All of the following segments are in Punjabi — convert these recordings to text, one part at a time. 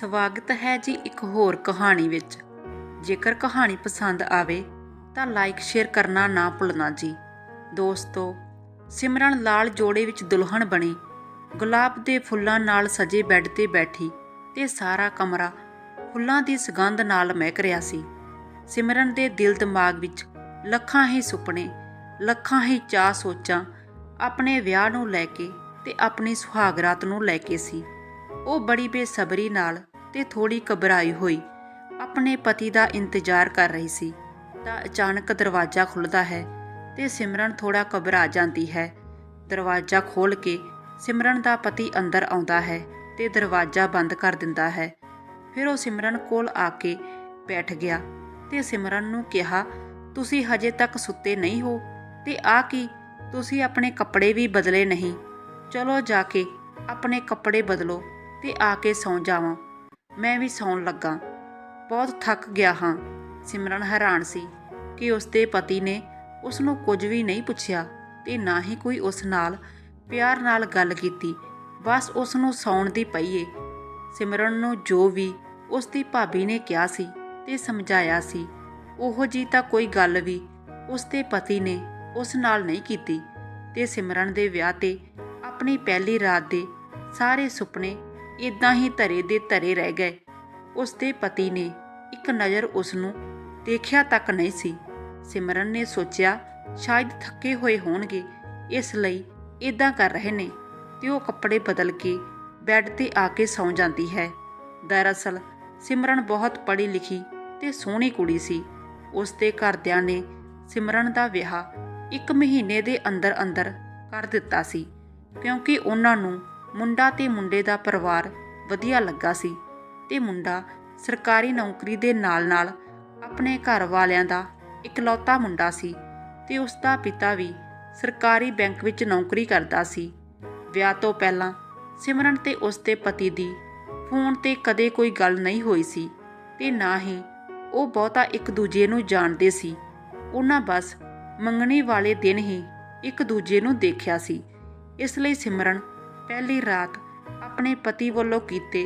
ਸਵਾਗਤ ਹੈ ਜੀ ਇੱਕ ਹੋਰ ਕਹਾਣੀ ਵਿੱਚ। ਜੇਕਰ ਕਹਾਣੀ ਪਸੰਦ ਆਵੇ ਤਾਂ ਲਾਈਕ ਸ਼ੇਅਰ ਕਰਨਾ ਨਾ ਭੁੱਲਣਾ ਜੀ। ਦੋਸਤੋ, ਸਿਮਰਨ ਲਾਲ ਜੋੜੇ ਵਿੱਚ ਦੁਲਹਨ ਬਣੀ। ਗੁਲਾਬ ਦੇ ਫੁੱਲਾਂ ਨਾਲ ਸਜੇ ਬੈੱਡ ਤੇ ਬੈਠੀ ਤੇ ਸਾਰਾ ਕਮਰਾ ਫੁੱਲਾਂ ਦੀ ਸੁਗੰਧ ਨਾਲ ਮਹਿਕ ਰਿਹਾ ਸੀ। ਸਿਮਰਨ ਦੇ ਦਿਲ ਦਿਮਾਗ ਵਿੱਚ ਲੱਖਾਂ ਹੀ ਸੁਪਨੇ, ਲੱਖਾਂ ਹੀ ਚਾਹ ਸੋਚਾਂ ਆਪਣੇ ਵਿਆਹ ਨੂੰ ਲੈ ਕੇ ਤੇ ਆਪਣੀ ਸੁਹਾਗਰਾਤ ਨੂੰ ਲੈ ਕੇ ਸੀ। ਉਹ ਬੜੀ ਬੇਸਬਰੀ ਨਾਲ ਤੇ ਥੋੜੀ ਘਬਰਾਈ ਹੋਈ। ਆਪਣੇ ਪਤੀ ਦਾ ਇੰਤਜ਼ਾਰ ਕਰ ਰਹੀ ਸੀ। ਤਾਂ ਅਚਾਨਕ ਦਰਵਾਜ਼ਾ ਖੁੱਲਦਾ ਹੈ ਤੇ ਸਿਮਰਨ ਥੋੜਾ ਘਬਰਾ ਜਾਂਦੀ ਹੈ। ਦਰਵਾਜ਼ਾ ਖੋਲ ਕੇ ਸਿਮਰਨ ਦਾ ਪਤੀ ਅੰਦਰ ਆਉਂਦਾ ਹੈ ਤੇ ਦਰਵਾਜ਼ਾ ਬੰਦ ਕਰ ਦਿੰਦਾ ਹੈ। ਫਿਰ ਉਹ ਸਿਮਰਨ ਕੋਲ ਆ ਕੇ ਬੈਠ ਗਿਆ ਤੇ ਸਿਮਰਨ ਨੂੰ ਕਿਹਾ, ਤੁਸੀਂ ਹਜੇ ਤੱਕ ਸੁੱਤੇ ਨਹੀਂ ਹੋ ਤੇ ਆ ਕੀ? ਤੁਸੀਂ ਆਪਣੇ ਕੱਪੜੇ ਵੀ ਬਦਲੇ ਨਹੀਂ। ਚਲੋ ਜਾ ਕੇ ਆਪਣੇ ਕੱਪੜੇ ਬਦਲੋ ਤੇ ਆ ਕੇ ਸੌਂ ਜਾਵਾਂ। ਮੈਂ ਵੀ ਸੌਣ ਲੱਗਾ। ਬਹੁਤ ਥੱਕ ਗਿਆ ਹਾਂ। ਸਿਮਰਨ ਹੈਰਾਨ ਸੀ ਕਿ ਉਸਦੇ ਪਤੀ ਨੇ ਉਸ ਨੂੰ ਕੁਝ ਵੀ ਨਹੀਂ ਪੁੱਛਿਆ ਤੇ ਨਾ ਹੀ ਕੋਈ ਉਸ ਨਾਲ ਪਿਆਰ ਨਾਲ ਗੱਲ ਕੀਤੀ। ਬਸ ਉਸ ਨੂੰ ਸੌਣ ਦੀ ਪਈਏ। ਸਿਮਰਨ ਨੂੰ ਜੋ ਵੀ ਉਸ ਦੀ ਭਾਬੀ ਨੇ ਕਿਹਾ ਸੀ ਤੇ ਸਮਝਾਇਆ ਸੀ। ਉਹੋ ਜੀ ਤਾਂ ਕੋਈ ਗੱਲ ਵੀ ਉਸ ਦੇ ਪਤੀ ਨੇ ਉਸ ਨਾਲ ਨਹੀਂ ਕੀਤੀ। ਤੇ ਸਿਮਰਨ ਦੇ ਵਿਆਹ ਤੇ ਆਪਣੀ ਪਹਿਲੀ ਰਾਤ ਦੇ ਸਾਰੇ ਸੁਪਨੇ ਇਦਾਂ ਹੀ ਧਰੇ ਦੇ ਧਰੇ ਰਹਿ ਗਏ। ਉਸ ਦੇ ਪਤੀ ਨੇ ਇੱਕ ਨਜ਼ਰ ਉਸ ਨੂੰ ਦੇਖਿਆ ਤੱਕ ਨਹੀਂ ਸੀ। ਸਿਮਰਨ ਨੇ ਸੋਚਿਆ, ਸ਼ਾਇਦ ਥੱਕੇ ਹੋਏ ਹੋਣਗੇ। ਇਸ ਲਈ ਇਦਾਂ ਕਰ ਰਹੇ ਨੇ। ਤੇ ਉਹ ਕੱਪੜੇ ਬਦਲ ਕੇ ਬੈੱਡ ਤੇ ਆ ਕੇ ਸੌਂ ਜਾਂਦੀ ਹੈ। ਦਰਅਸਲ, ਸਿਮਰਨ ਬਹੁਤ ਪੜ੍ਹੀ ਲਿਖੀ ਤੇ ਸੋਹਣੀ ਕੁੜੀ ਸੀ। ਉਸ ਦੇ ਘਰਦਿਆਂ ਨੇ ਸਿਮਰਨ ਦਾ ਵਿਆਹ ਇੱਕ ਮਹੀਨੇ ਦੇ ਅੰਦਰ ਅੰਦਰ ਕਰ ਦਿੱਤਾ ਸੀ, ਕਿਉਂਕਿ ਉਹਨਾਂ ਨੂੰ ਮੁੰਡਾ ਤੇ ਮੁੰਡੇ ਦਾ ਪਰਿਵਾਰ ਵਧੀਆ ਲੱਗਾ ਸੀ ਤੇ ਮੁੰਡਾ ਸਰਕਾਰੀ ਨੌਕਰੀ ਦੇ ਨਾਲ-ਨਾਲ ਆਪਣੇ ਘਰ ਵਾਲਿਆਂ ਦਾ ਇਕਲੌਤਾ ਮੁੰਡਾ ਸੀ ਤੇ ਉਸ ਦਾ ਪਿਤਾ ਵੀ ਸਰਕਾਰੀ ਬੈਂਕ ਵਿੱਚ ਨੌਕਰੀ ਕਰਦਾ ਸੀ। ਵਿਆਹ ਤੋਂ ਪਹਿਲਾਂ ਸਿਮਰਨ ਤੇ ਉਸ ਦੇ ਪਤੀ ਦੀ ਫੋਨ ਤੇ ਕਦੇ ਕੋਈ ਗੱਲ ਨਹੀਂ ਹੋਈ ਸੀ ਤੇ ਨਾ ਹੀ ਉਹ ਬਹੁਤਾ ਇੱਕ ਦੂਜੇ ਨੂੰ ਜਾਣਦੇ ਸੀ। ਉਹਨਾਂ ਬਸ ਮੰਗਣੀ ਵਾਲੇ ਦਿਨ ਹੀ ਇੱਕ ਦੂਜੇ ਨੂੰ ਦੇਖਿਆ ਸੀ। ਇਸ ਲਈ ਸਿਮਰਨ ਪਹਿਲੀ ਰਾਤ ਆਪਣੇ ਪਤੀ ਵੱਲੋਂ ਕੀਤੇ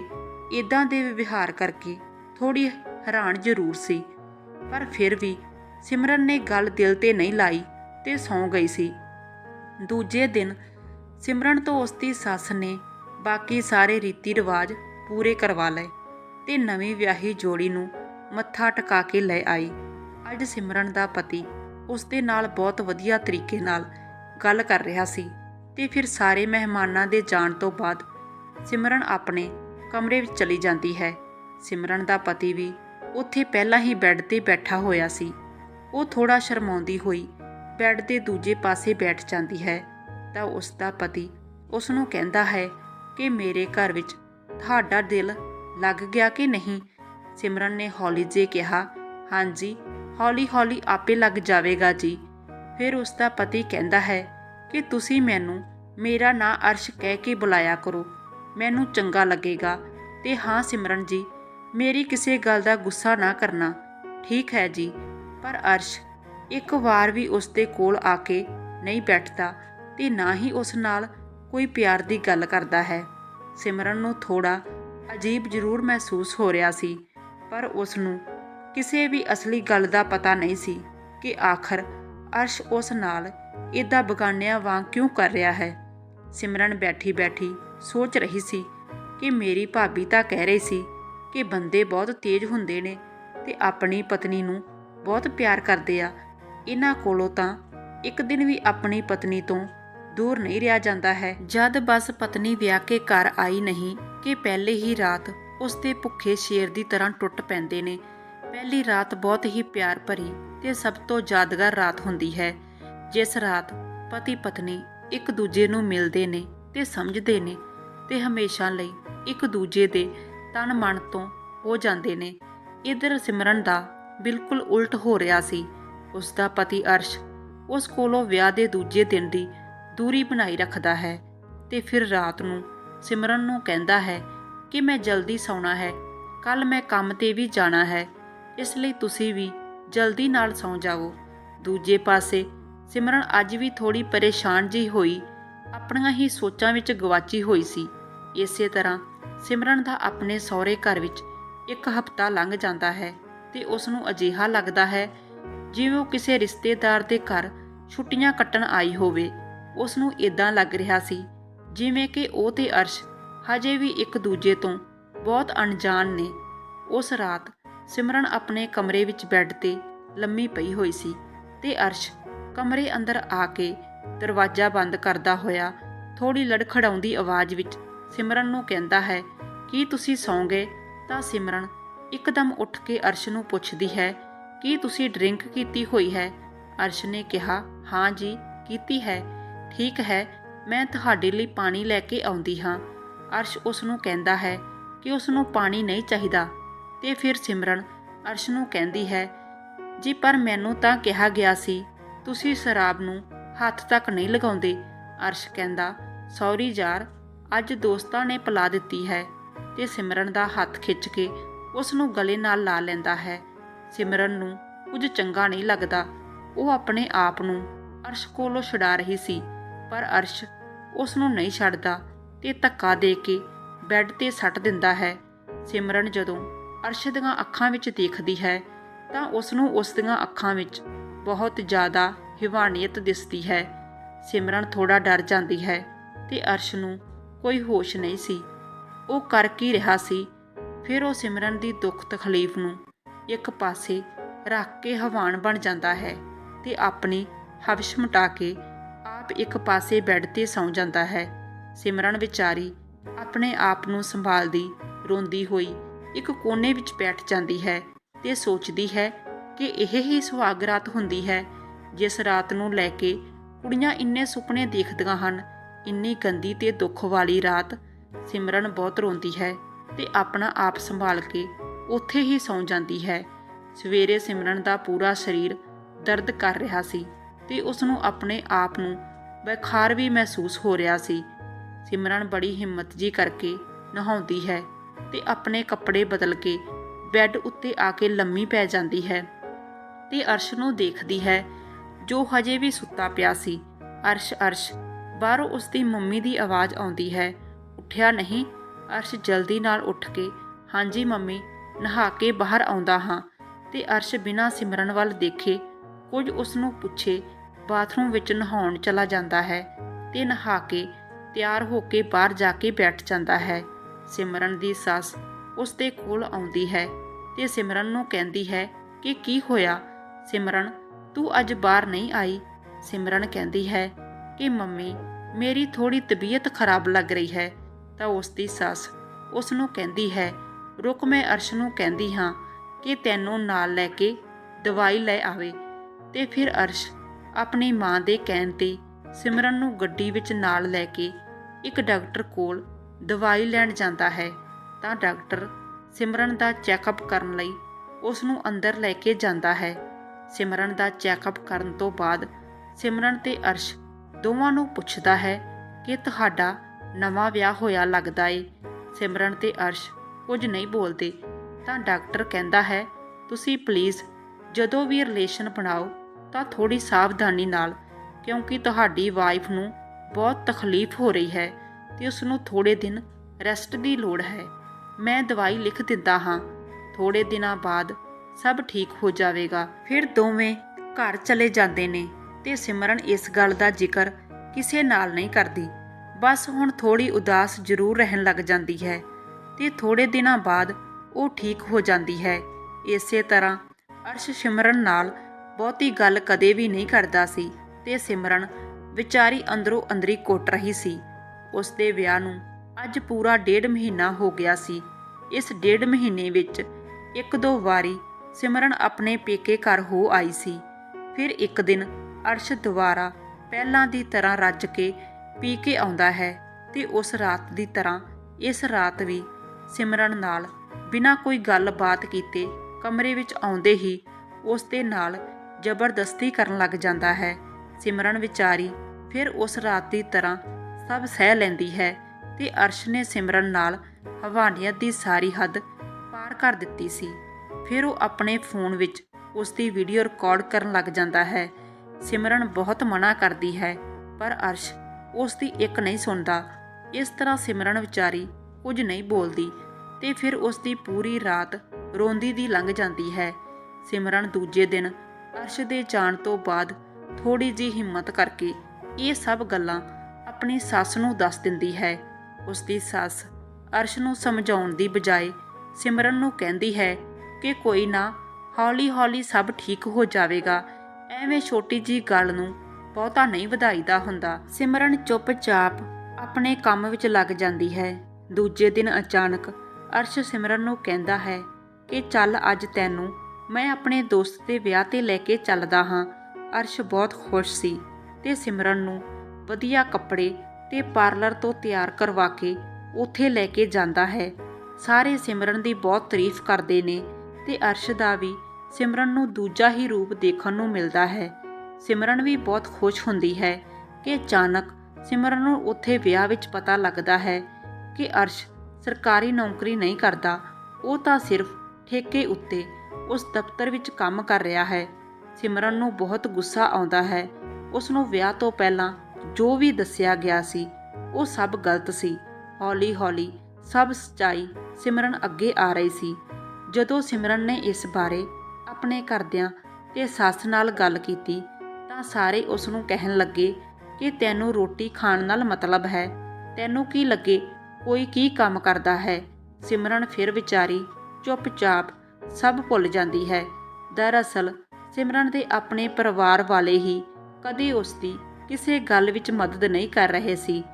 ਇਦਾਂ ਦੇ ਵਿਵਹਾਰ ਕਰਕੇ ਥੋੜੀ ਹੈਰਾਨ ਜ਼ਰੂਰ ਸੀ। ਪਰ ਫਿਰ ਵੀ ਸਿਮਰਨ ਨੇ ਗੱਲ ਦਿਲ ਤੇ ਨਹੀਂ ਲਾਈ ਤੇ ਸੌਂ ਗਈ ਸੀ। ਦੂਜੇ ਦਿਨ ਸਿਮਰਨ ਤੋਂ ਉਸ ਦੀ ਸੱਸ ਨੇ ਬਾਕੀ ਸਾਰੇ ਰੀਤੀ ਰਿਵਾਜ ਪੂਰੇ ਕਰਵਾ ਲਏ ਤੇ ਨਵੀਂ ਵਿਆਹੀ ਜੋੜੀ ਨੂੰ ਮੱਥਾ ਟਿਕਾ ਕੇ ਲੈ ਆਈ। ਅੱਜ ਸਿਮਰਨ ਦਾ ਪਤੀ ਉਸ ਦੇ ਨਾਲ ਬਹੁਤ ਵਧੀਆ ਤਰੀਕੇ ਨਾਲ ਗੱਲ ਕਰ ਰਿਹਾ ਸੀ। ਤੇ ਫਿਰ ਸਾਰੇ ਮਹਿਮਾਨਾਂ ਦੇ ਜਾਣ ਤੋਂ ਬਾਅਦ ਸਿਮਰਨ ਆਪਣੇ ਕਮਰੇ ਵਿੱਚ ਚਲੀ ਜਾਂਦੀ ਹੈ। ਸਿਮਰਨ ਦਾ ਪਤੀ ਵੀ ਉੱਥੇ ਪਹਿਲਾਂ ਹੀ ਬੈੱਡ ਤੇ ਬੈਠਾ ਹੋਇਆ ਸੀ। ਉਹ ਥੋੜਾ ਸ਼ਰਮਾਉਂਦੀ ਹੋਈ ਬੈੱਡ ਦੇ ਦੂਜੇ ਪਾਸੇ ਬੈਠ ਜਾਂਦੀ ਹੈ ਤਾਂ ਉਸ ਦਾ ਪਤੀ ਉਸ ਨੂੰ ਕਹਿੰਦਾ ਹੈ ਕਿ ਮੇਰੇ ਘਰ ਵਿੱਚ ਤੁਹਾਡਾ ਦਿਲ ਲੱਗ ਗਿਆ ਕਿ ਨਹੀਂ? ਸਿਮਰਨ ਨੇ ਹੌਲੀ ਜੇ ਕਿਹਾ, ਹਾਂਜੀ, ਹੌਲੀ-ਹੌਲੀ ਆਪੇ ਲੱਗ ਜਾਵੇਗਾ ਜੀ। ਫਿਰ ਉਸ ਦਾ ਪਤੀ ਕਹਿੰਦਾ ਹੈ ਕਿ ਤੁਸੀਂ ਮੈਨੂੰ ਮੇਰਾ ਨਾਂ ਅਰਸ਼ ਕਹਿ ਕੇ ਬੁਲਾਇਆ ਕਰੋ। ਮੈਨੂੰ ਚੰਗਾ ਲੱਗੇਗਾ। ਤੇ ਹਾਂ, ਸਿਮਰਨ ਜੀ, ਮੇਰੀ ਕਿਸੇ ਗੱਲ ਦਾ ਗੁੱਸਾ ਨਾ ਕਰਨਾ। ਠੀਕ ਹੈ ਜੀ। ਪਰ ਅਰਸ਼, ਇੱਕ ਵਾਰ ਵੀ ਉਸ ਦੇ ਕੋਲ ਆ ਕੇ ਨਹੀਂ ਬੈਠਦਾ ਤੇ ਨਾ ਹੀ ਉਸ ਨਾਲ ਕੋਈ ਪਿਆਰ ਦੀ ਗੱਲ ਕਰਦਾ ਹੈ। ਸਿਮਰਨ ਨੂੰ ਥੋੜਾ ਅਜੀਬ ਜ਼ਰੂਰ ਮਹਿਸੂਸ ਹੋ ਰਿਹਾ ਸੀ, ਪਰ ਉਸ ਨੂੰ ਕਿਸੇ ਵੀ ਅਸਲੀ ਗੱਲ ਦਾ ਪਤਾ ਨਹੀਂ ਸੀ ਕਿ ਆਖਰ ਅਰਸ਼ ਉਸ ਨਾਲ ਇਦਾਂ ਬਗਾਨਿਆਂ ਵਾਂਗ ਕਿਉਂ ਕਰ ਰਿਹਾ ਹੈ? ਸਿਮਰਨ ਬੈਠੀ-ਬੈਠੀ ਸੋਚ ਰਹੀ ਸੀ ਕਿ ਮੇਰੀ ਭਾਬੀ ਤਾਂ ਕਹਿ ਰਹੀ ਸੀ ਕਿ ਬੰਦੇ ਬਹੁਤ ਤੇਜ਼ ਹੁੰਦੇ ਨੇ ਤੇ ਆਪਣੀ ਪਤਨੀ ਨੂੰ ਬਹੁਤ ਪਿਆਰ ਕਰਦੇ ਆ। ਇਹਨਾਂ ਕੋਲੋਂ ਤਾਂ ਇੱਕ ਦਿਨ ਵੀ ਆਪਣੀ ਪਤਨੀ ਤੋਂ ਦੂਰ ਨਹੀਂ ਰਿਹਾ ਜਾਂਦਾ ਹੈ। ਜਦ ਬਸ ਪਤਨੀ ਵਿਆਹ ਕੇ ਘਰ ਆਈ ਨਹੀਂ ਕਿ ਪਹਿਲੇ ਹੀ ਰਾਤ ਉਸ ਦੇ ਭੁੱਖੇ ਸ਼ੇਰ ਦੀ ਤਰ੍ਹਾਂ ਟੁੱਟ ਪੈਂਦੇ ਨੇ। ਪਹਿਲੀ ਰਾਤ ਬਹੁਤ ਹੀ ਪਿਆਰ ਭਰੀ ਤੇ ਸਭ ਤੋਂ ਯਾਦਗਾਰ ਰਾਤ ਹੁੰਦੀ ਹੈ। ਜਿਸ ਰਾਤ ਪਤੀ ਪਤਨੀ ਇੱਕ ਦੂਜੇ ਨੂੰ ਮਿਲਦੇ ਨੇ ਤੇ ਸਮਝਦੇ ਨੇ ਤੇ ਹਮੇਸ਼ਾ ਲਈ ਇੱਕ ਦੂਜੇ ਦੇ ਤਨ ਮਨ ਤੋਂ ਹੋ ਜਾਂਦੇ ਨੇ, ਇਧਰ ਸਿਮਰਨ ਦਾ ਬਿਲਕੁਲ ਉਲਟ ਹੋ ਰਿਹਾ ਸੀ। ਉਸ ਦਾ ਪਤੀ ਅਰਸ਼ ਉਸ ਕੋਲੋਂ ਵਿਆਹ ਦੇ ਦੂਜੇ ਦਿਨ ਦੀ ਦੂਰੀ ਬਣਾਈ ਰੱਖਦਾ ਹੈ ਤੇ ਫਿਰ ਰਾਤ ਨੂੰ ਸਿਮਰਨ ਨੂੰ ਕਹਿੰਦਾ ਹੈ ਕਿ ਮੈਂ ਜਲਦੀ ਸੌਣਾ ਹੈ ਕੱਲ ਮੈਂ ਕੰਮ ਤੇ ਵੀ ਜਾਣਾ ਹੈ, ਇਸ ਲਈ ਤੁਸੀਂ ਵੀ ਜਲਦੀ ਨਾਲ ਸੌਂ ਜਾਵੋ। ਦੂਜੇ ਪਾਸੇ ਸਿਮਰਨ ਅੱਜ ਵੀ ਥੋੜੀ ਪਰੇਸ਼ਾਨ ਜੀ ਹੋਈ। ਆਪਣੀਆਂ ਹੀ ਸੋਚਾਂ ਵਿੱਚ ਗਵਾਚੀ ਹੋਈ ਸੀ। ਇਸੇ ਤਰ੍ਹਾਂ ਸਿਮਰਨ ਦਾ ਆਪਣੇ ਸਹੁਰੇ ਘਰ ਵਿੱਚ ਇੱਕ ਹਫ਼ਤਾ ਲੰਘ ਜਾਂਦਾ ਹੈ ਤੇ ਉਸ ਨੂੰ ਅਜਿਹਾ ਲੱਗਦਾ ਹੈ ਜਿਵੇਂ ਉਹ ਕਿਸੇ ਰਿਸ਼ਤੇਦਾਰ ਦੇ ਘਰ ਛੁੱਟੀਆਂ ਕੱਟਣ ਆਈ ਹੋਵੇ। ਉਸ ਨੂੰ ਇਦਾਂ ਲੱਗ ਰਿਹਾ ਸੀ ਜਿਵੇਂ ਕਿ ਉਹ ਤੇ ਅਰਸ਼ ਹਜੇ ਵੀ ਇੱਕ ਦੂਜੇ ਤੋਂ ਬਹੁਤ ਅਣਜਾਣ ਨੇ। ਉਸ ਰਾਤ ਸਿਮਰਨ ਆਪਣੇ ਕਮਰੇ ਵਿੱਚ ਬੈੱਡ ਤੇ ਲੰਮੀ ਪਈ ਹੋਈ ਸੀ ਤੇ ਅਰਸ਼ ਕਮਰੇ ਅੰਦਰ ਆ ਕੇ ਦਰਵਾਜ਼ਾ ਬੰਦ ਕਰਦਾ ਹੋਇਆ ਥੋੜੀ ਲੜਖੜਾਉਂਦੀ ਆਵਾਜ਼ ਵਿੱਚ ਸਿਮਰਨ ਨੂੰ ਕਹਿੰਦਾ ਹੈ, ਕੀ ਤੁਸੀਂ ਸੌਂਗੇ? ਤਾਂ ਸਿਮਰਨ ਇੱਕਦਮ ਉੱਠ ਕੇ ਅਰਸ਼ ਨੂੰ ਪੁੱਛਦੀ ਹੈ, ਕੀ ਤੁਸੀਂ ਡਰਿੰਕ ਕੀਤੀ ਹੋਈ ਹੈ? ਅਰਸ਼ ਨੇ ਕਿਹਾ, ਹਾਂ ਜੀ, ਕੀਤੀ ਹੈ। ਠੀਕ ਹੈ, ਮੈਂ ਤੁਹਾਡੇ ਲਈ ਪਾਣੀ ਲੈ ਕੇ ਆਉਂਦੀ ਹਾਂ। ਅਰਸ਼ ਉਸ ਨੂੰ ਕਹਿੰਦਾ ਹੈ ਕਿ ਉਸ ਨੂੰ ਪਾਣੀ ਨਹੀਂ ਚਾਹੀਦਾ। ਤੇ ਫਿਰ ਸਿਮਰਨ ਅਰਸ਼ ਨੂੰ ਕਹਿੰਦੀ ਹੈ, ਜੀ, ਪਰ ਮੈਨੂੰ ਤਾਂ ਕਿਹਾ ਗਿਆ ਸੀ ਤੁਸੀਂ ਸ਼ਰਾਬ ਨੂੰ ਹੱਥ ਤੱਕ ਨਹੀਂ ਲਗਾਉਂਦੇ, ਅਰਸ਼ ਕਹਿੰਦਾ। ਸੌਰੀ ਯਾਰ, ਅੱਜ ਦੋਸਤਾਂ ਨੇ ਪਿਲਾ ਦਿੱਤੀ ਹੈ। ਤੇ ਸਿਮਰਨ ਦਾ ਹੱਥ ਖਿੱਚ ਕੇ ਉਸ ਨੂੰ ਗਲੇ ਨਾਲ ਲਾ ਲੈਂਦਾ ਹੈ। ਸਿਮਰਨ ਨੂੰ ਕੁਝ ਚੰਗਾ ਨਹੀਂ ਲੱਗਦਾ। ਉਹ ਆਪਣੇ ਆਪ ਨੂੰ ਅਰਸ਼ ਕੋਲੋਂ ਛੁਡਾ ਰਹੀ ਸੀ, ਪਰ ਅਰਸ਼ ਉਸ ਨੂੰ ਨਹੀਂ ਛੱਡਦਾ ਤੇ ਧੱਕਾ ਦੇ ਕੇ ਬੈੱਡ ਤੇ ਸੱਟ ਦਿੰਦਾ ਹੈ। ਸਿਮਰਨ ਜਦੋਂ ਅਰਸ਼ ਦੀਆਂ ਅੱਖਾਂ ਵਿੱਚ ਦੇਖਦੀ ਹੈ, ਤਾਂ ਉਸ ਨੂੰ ਉਸ ਦੀਆਂ ਅੱਖਾਂ ਵਿੱਚ ਬਹੁਤ ਜ਼ਿਆਦਾ ਹਿਵਾਨੀਅਤ ਦਿਸਦੀ ਹੈ। ਸਿਮਰਨ ਥੋੜਾ ਡਰ ਜਾਂਦੀ ਹੈ ਤੇ ਅਰਸ਼ ਨੂੰ ਕੋਈ ਹੋਸ਼ ਨਹੀਂ ਸੀ। ਉਹ ਕਰ ਕੀ ਰਿਹਾ ਸੀ? ਫਿਰ ਉਹ ਸਿਮਰਨ ਦੀ ਦੁੱਖ ਤਕਲੀਫ ਨੂੰ ਇੱਕ ਪਾਸੇ ਰੱਖ ਕੇ ਹਵਾਨ ਬਣ ਜਾਂਦਾ ਹੈ ਤੇ ਆਪਣੀ ਹਵਸ਼ ਮਟਾ ਕੇ ਆਪ ਇੱਕ ਪਾਸੇ ਬੈੱਡ ਤੇ ਸੌਂ ਜਾਂਦਾ ਹੈ। ਸਿਮਰਨ ਵਿਚਾਰੀ ਆਪਣੇ ਆਪ ਨੂੰ ਸੰਭਾਲਦੀ ਰੋਂਦੀ ਹੋਈ ਇੱਕ ਕੋਨੇ ਵਿੱਚ ਬੈਠ ਜਾਂਦੀ ਹੈ ਤੇ ਸੋਚਦੀ ਹੈ ਕਿ ਇਹ ਹੀ ਸੁਹਾਗ ਰਾਤ ਹੁੰਦੀ ਹੈ, ਜਿਸ ਰਾਤ ਨੂੰ ਲੈ ਕੇ ਕੁੜੀਆਂ ਇੰਨੇ ਸੁਪਨੇ ਦੇਖਦੀਆਂ ਹਨ, ਇੰਨੀ ਗੰਦੀ ਤੇ ਦੁੱਖ ਵਾਲੀ ਰਾਤ ਸਿਮਰਨ ਬਹੁਤ ਰੋਂਦੀ ਹੈ ਤੇ ਆਪਣਾ ਆਪ ਸੰਭਾਲ ਕੇ ਉੱਥੇ ਹੀ ਸੌਂ ਜਾਂਦੀ ਹੈ। ਸਵੇਰੇ ਸਿਮਰਨ ਦਾ ਪੂਰਾ ਸਰੀਰ ਦਰਦ ਕਰ ਰਿਹਾ ਸੀ ਤੇ ਉਸ ਨੂੰ ਆਪਣੇ ਆਪ ਨੂੰ ਬੁਖਾਰ ਵੀ ਮਹਿਸੂਸ ਹੋ ਰਿਹਾ ਸੀ। ਸਿਮਰਨ ਬੜੀ ਹਿੰਮਤ ਜੀ ਕਰਕੇ ਨਹਾਉਂਦੀ ਹੈ ਤੇ ਆਪਣੇ ਕੱਪੜੇ ਬਦਲ ਕੇ ਬੈੱਡ ਉੱਤੇ ਆ ਕੇ ਲੰਮੀ ਪੈ ਜਾਂਦੀ ਹੈ। ਤੇ ਅਰਸ਼ ਨੂੰ ਦੇਖਦੀ ਹੈ, ਜੋ ਹਜੇ ਵੀ ਸੁੱਤਾ ਪਿਆ ਸੀ। ਅਰਸ਼ ਅਰਸ਼, ਬਾਹਰੋਂ ਉਸ ਦੀ ਮੰਮੀ ਦੀ ਆਵਾਜ਼ ਆਉਂਦੀ ਹੈ। ਉੱਠਿਆ ਨਹੀਂ, ਅਰਸ਼ ਜਲਦੀ ਨਾਲ ਉੱਠ ਕੇ, ਹਾਂਜੀ ਮੰਮੀ, ਨਹਾ ਕੇ ਬਾਹਰ ਆਉਂਦਾ ਹਾਂ। ਤੇ ਅਰਸ਼ ਬਿਨਾਂ ਸਿਮਰਨ ਵੱਲ ਦੇਖੇ, ਕੁਝ ਉਸ ਨੂੰ ਪੁੱਛੇ, ਬਾਥਰੂਮ ਵਿੱਚ ਨਹਾਉਣ ਚਲਾ ਜਾਂਦਾ ਹੈ? ਤੇ ਨਹਾ ਕੇ ਤਿਆਰ ਹੋ ਕੇ ਬਾਹਰ ਜਾ ਕੇ ਬੈਠ ਜਾਂਦਾ ਹੈ। ਸਿਮਰਨ ਦੀ ਸੱਸ ਉਸ ਦੇ ਕੋਲ ਆਉਂਦੀ ਹੈ ਤੇ ਸਿਮਰਨ ਨੂੰ ਕਹਿੰਦੀ ਹੈ ਕਿ ਕੀ ਹੋਇਆ? ਸਿਮਰਨ, ਤੂੰ ਅੱਜ ਬਾਹਰ ਨਹੀਂ ਆਈ? ਸਿਮਰਨ ਕਹਿੰਦੀ ਹੈ ਕਿ, ਮੰਮੀ, ਮੇਰੀ ਥੋੜੀ ਤਬੀਅਤ ਖਰਾਬ ਲੱਗ ਰਹੀ ਹੈ। ਤਾਂ ਉਸ ਦੀ ਸੱਸ ਉਸ ਨੂੰ ਕਹਿੰਦੀ ਹੈ, ਰੁਕ ਮੈਂ ਅਰਸ਼ ਨੂੰ ਕਹਿੰਦੀ ਹਾਂ ਕਿ ਤੈਨੂੰ ਨਾਲ ਲੈ ਕੇ ਦਵਾਈ ਲੈ ਆਵੇ। ਤੇ ਫਿਰ ਅਰਸ਼ ਆਪਣੀ ਮਾਂ ਦੇ ਕਹਿਣ ਤੇ ਸਿਮਰਨ ਨੂੰ ਗੱਡੀ ਵਿੱਚ ਨਾਲ ਲੈ ਕੇ ਇੱਕ ਡਾਕਟਰ ਕੋਲ ਦਵਾਈ ਲੈਣ ਜਾਂਦਾ ਹੈ। ਤਾਂ ਡਾਕਟਰ ਸਿਮਰਨ ਦਾ ਚੈੱਕਅਪ ਕਰਨ ਲਈ ਉਸ ਨੂੰ ਅੰਦਰ ਲੈ ਕੇ ਜਾਂਦਾ ਹੈ। ਸਿਮਰਨ ਦਾ ਚੈੱਕਅਪ ਕਰਨ ਤੋਂ ਬਾਅਦ ਸਿਮਰਨ ਤੇ ਅਰਸ਼ ਦੋਵਾਂ ਨੂੰ ਪੁੱਛਦਾ ਹੈ ਕਿ ਤੁਹਾਡਾ ਨਵਾਂ ਵਿਆਹ ਹੋਇਆ ਲੱਗਦਾ ਏ। ਸਿਮਰਨ ਤੇ ਅਰਸ਼ ਕੁਝ ਨਹੀਂ ਬੋਲਦੇ। ਤਾਂ ਡਾਕਟਰ ਕਹਿੰਦਾ ਹੈ, ਤੁਸੀਂ ਪਲੀਜ਼ ਜਦੋਂ ਵੀ ਰਿਲੇਸ਼ਨ ਬਣਾਓ ਤਾਂ ਥੋੜੀ ਸਾਵਧਾਨੀ ਨਾਲ, ਕਿਉਂਕਿ ਤੁਹਾਡੀ ਵਾਈਫ ਨੂੰ ਬਹੁਤ ਤਕਲੀਫ ਹੋ ਰਹੀ ਹੈ ਤੇ ਉਸ ਨੂੰ ਥੋੜੇ ਦਿਨ ਰੈਸਟ ਦੀ ਲੋੜ ਹੈ। ਮੈਂ ਦਵਾਈ ਲਿਖ ਦਿੰਦਾ ਹਾਂ। ਥੋੜੇ ਦਿਨਾਂ ਬਾਅਦ ਸਭ ਠੀਕ ਹੋ ਜਾਵੇਗਾ। ਫਿਰ ਦੋਵੇਂ ਘਰ ਚਲੇ ਜਾਂਦੇ ਨੇ ਤੇ ਸਿਮਰਨ ਇਸ ਗੱਲ ਦਾ ਜ਼ਿਕਰ ਕਿਸੇ ਨਾਲ ਨਹੀਂ ਕਰਦੀ। ਬਸ ਹੁਣ ਥੋੜੀ ਉਦਾਸ ਜ਼ਰੂਰ ਰਹਿਣ ਲੱਗ ਜਾਂਦੀ ਹੈ ਤੇ ਥੋੜੇ ਦਿਨਾਂ ਬਾਅਦ ਉਹ ਠੀਕ ਹੋ ਜਾਂਦੀ ਹੈ। ਇਸੇ ਤਰ੍ਹਾਂ ਅਰਸ਼ ਸਿਮਰਨ ਨਾਲ ਬਹੁਤੀ ਗੱਲ ਕਦੇ ਵੀ ਨਹੀਂ ਕਰਦਾ ਸੀ ਤੇ ਸਿਮਰਨ ਵਿਚਾਰੀ ਅੰਦਰੋਂ ਅੰਦਰੀ ਕੁੱਟ ਰਹੀ ਸੀ। ਉਸ ਦੇ ਵਿਆਹ ਨੂੰ ਅੱਜ ਪੂਰਾ ਡੇਢ ਮਹੀਨਾ ਹੋ ਗਿਆ ਸੀ। ਇਸ ਡੇਢ ਮਹੀਨੇ ਵਿੱਚ ਇੱਕ ਦੋ ਵਾਰੀ ਸਿਮਰਨ ਆਪਣੇ ਪੇਕੇ ਘਰ ਹੋ ਆਈ ਸੀ। ਫਿਰ ਇੱਕ ਦਿਨ ਅਰਸ਼ ਦੁਬਾਰਾ ਪਹਿਲਾਂ ਦੀ ਤਰ੍ਹਾਂ ਰੱਜ ਕੇ ਪੀ ਕੇ ਆਉਂਦਾ ਹੈ ਤੇ ਉਸ ਰਾਤ ਦੀ ਤਰ੍ਹਾਂ ਇਸ ਰਾਤ ਵੀ ਸਿਮਰਨ ਨਾਲ ਬਿਨਾਂ ਕੋਈ ਗੱਲਬਾਤ ਕੀਤੇ ਕਮਰੇ ਵਿੱਚ ਆਉਂਦੇ ਹੀ ਉਸ ਦੇ ਨਾਲ ਜ਼ਬਰਦਸਤੀ ਕਰਨ ਲੱਗ ਜਾਂਦਾ ਹੈ। ਸਿਮਰਨ ਵਿਚਾਰੀ ਫਿਰ ਉਸ ਰਾਤ ਦੀ ਤਰ੍ਹਾਂ ਸਭ ਸਹਿ ਲੈਂਦੀ ਹੈ ਤੇ ਅਰਸ਼ ਨੇ ਸਿਮਰਨ ਨਾਲ ਹਵਾਨੀਅਤ ਦੀ ਸਾਰੀ ਹੱਦ ਪਾਰ ਕਰ ਦਿੱਤੀ ਸੀ। ਫਿਰ ਉਹ ਆਪਣੇ ਫੋਨ ਵਿੱਚ ਉਸ ਦੀ ਵੀਡੀਓ ਰਿਕਾਰਡ ਕਰਨ ਲੱਗ ਜਾਂਦਾ ਹੈ। ਸਿਮਰਨ ਬਹੁਤ ਮਨਾ ਕਰਦੀ ਹੈ, ਪਰ ਅਰਸ਼ ਉਸ ਦੀ ਇੱਕ ਨਹੀਂ ਸੁਣਦਾ। ਇਸ ਤਰ੍ਹਾਂ ਸਿਮਰਨ ਵਿਚਾਰੀ ਕੁਝ ਨਹੀਂ ਬੋਲਦੀ ਤੇ ਫਿਰ ਉਸ ਦੀ ਪੂਰੀ ਰਾਤ ਰੋਂਦੀ ਦੀ ਲੰਘ ਜਾਂਦੀ ਹੈ। ਸਿਮਰਨ ਦੂਜੇ ਦਿਨ ਅਰਸ਼ ਦੇ ਜਾਣ ਤੋਂ ਬਾਅਦ ਥੋੜੀ ਜੀ ਹਿੰਮਤ ਕਰਕੇ ਇਹ ਸਭ ਗੱਲਾਂ ਆਪਣੀ ਸੱਸ ਨੂੰ ਦੱਸ ਦਿੰਦੀ ਹੈ। ਉਸ ਦੀ ਸੱਸ ਅਰਸ਼ ਨੂੰ ਸਮਝਾਉਣ ਦੀ ਬਜਾਏ ਸਿਮਰਨ ਨੂੰ ਕਹਿੰਦੀ ਹੈ ਕਿ ਕੋਈ ਨਾ ਹੌਲੀ-ਹੌਲੀ ਸਭ ਠੀਕ ਹੋ ਜਾਵੇਗਾ। ਐਵੇਂ ਛੋਟੀ ਜੀ ਗੱਲ ਨੂੰ ਬਹੁਤਾ ਨਹੀਂ ਵਧਾਈਦਾ ਹੁੰਦਾ। ਸਿਮਰਨ ਚੁੱਪਚਾਪ ਆਪਣੇ ਕੰਮ ਵਿੱਚ ਲੱਗ ਜਾਂਦੀ ਹੈ। ਦੂਜੇ ਦਿਨ ਅਚਾਨਕ ਅਰਸ਼ ਸਿਮਰਨ ਨੂੰ ਕਹਿੰਦਾ ਹੈ ਕਿ, ਚੱਲ ਅੱਜ ਤੈਨੂੰ ਮੈਂ ਆਪਣੇ ਦੋਸਤ ਦੇ ਵਿਆਹ ਤੇ ਲੈ ਕੇ ਚੱਲਦਾ ਹਾਂ। ਅਰਸ਼ ਬਹੁਤ ਖੁਸ਼ ਸੀ ਤੇ ਸਿਮਰਨ ਨੂੰ ਵਧੀਆ ਕੱਪੜੇ ਤੇ ਪਾਰਲਰ ਤੋਂ ਤਿਆਰ ਕਰਵਾ ਕੇ ਉੱਥੇ ਲੈ ਕੇ ਜਾਂਦਾ ਹੈ। ਸਾਰੇ ਸਿਮਰਨ ਦੀ ਬਹੁਤ ਤਾਰੀਫ ਕਰਦੇ ਨੇ ਤੇ ਅਰਸ਼ ਦਾ ਵੀ ਸਿਮਰਨ ਨੂੰ ਦੂਜਾ ਹੀ ਰੂਪ ਦੇਖਣ ਨੂੰ ਮਿਲਦਾ ਹੈ। ਸਿਮਰਨ ਵੀ ਬਹੁਤ ਖੁਸ਼ ਹੁੰਦੀ ਹੈ ਕਿ ਅਚਾਨਕ ਸਿਮਰਨ ਨੂੰ ਉੱਥੇ ਵਿਆਹ ਵਿੱਚ ਪਤਾ ਲੱਗਦਾ ਹੈ ਕਿ ਅਰਸ਼ ਸਰਕਾਰੀ ਨੌਕਰੀ ਨਹੀਂ ਕਰਦਾ। ਉਹ ਤਾਂ ਸਿਰਫ ਠੇਕੇ ਉੱਤੇ ਉਸ ਦਫ਼ਤਰ ਵਿੱਚ ਕੰਮ ਕਰ ਰਿਹਾ ਹੈ। ਸਿਮਰਨ ਨੂੰ ਬਹੁਤ ਗੁੱਸਾ ਆਉਂਦਾ ਹੈ। ਉਸ ਨੂੰ ਵਿਆਹ ਤੋਂ ਪਹਿਲਾਂ ਜੋ ਵੀ ਦੱਸਿਆ ਗਿਆ ਸੀ, ਉਹ ਸਭ ਗਲਤ ਸੀ। ਹੌਲੀ-ਹੌਲੀ ਸਭ ਸੱਚਾਈ ਸਿਮਰਨ ਅੱਗੇ ਆ ਰਹੀ ਸੀ। ਜਦੋਂ ਸਿਮਰਨ ਨੇ ਇਸ ਬਾਰੇ ਆਪਣੇ ਘਰਦਿਆਂ ਤੇ ਸੱਸ ਨਾਲ ਗੱਲ ਕੀਤੀ ਤਾਂ ਸਾਰੇ ਉਸ ਨੂੰ ਕਹਿਣ ਲੱਗੇ ਕਿ ਤੈਨੂੰ ਰੋਟੀ ਖਾਣ ਨਾਲ ਮਤਲਬ ਹੈ। ਤੈਨੂੰ ਕੀ ਲੱਗੇ? ਕੋਈ ਕੀ ਕੰਮ ਕਰਦਾ ਹੈ? ਸਿਮਰਨ ਫਿਰ ਵਿਚਾਰੀ ਚੁੱਪਚਾਪ ਸਭ ਭੁੱਲ ਜਾਂਦੀ ਹੈ। ਦਰਅਸਲ ਸਿਮਰਨ ਦੇ ਆਪਣੇ ਪਰਿਵਾਰ ਵਾਲੇ ਹੀ ਕਦੇ ਉਸ ਦੀ ਕਿਸੇ ਗੱਲ ਵਿੱਚ ਮਦਦ ਨਹੀਂ ਕਰ ਰਹੇ ਸੀ।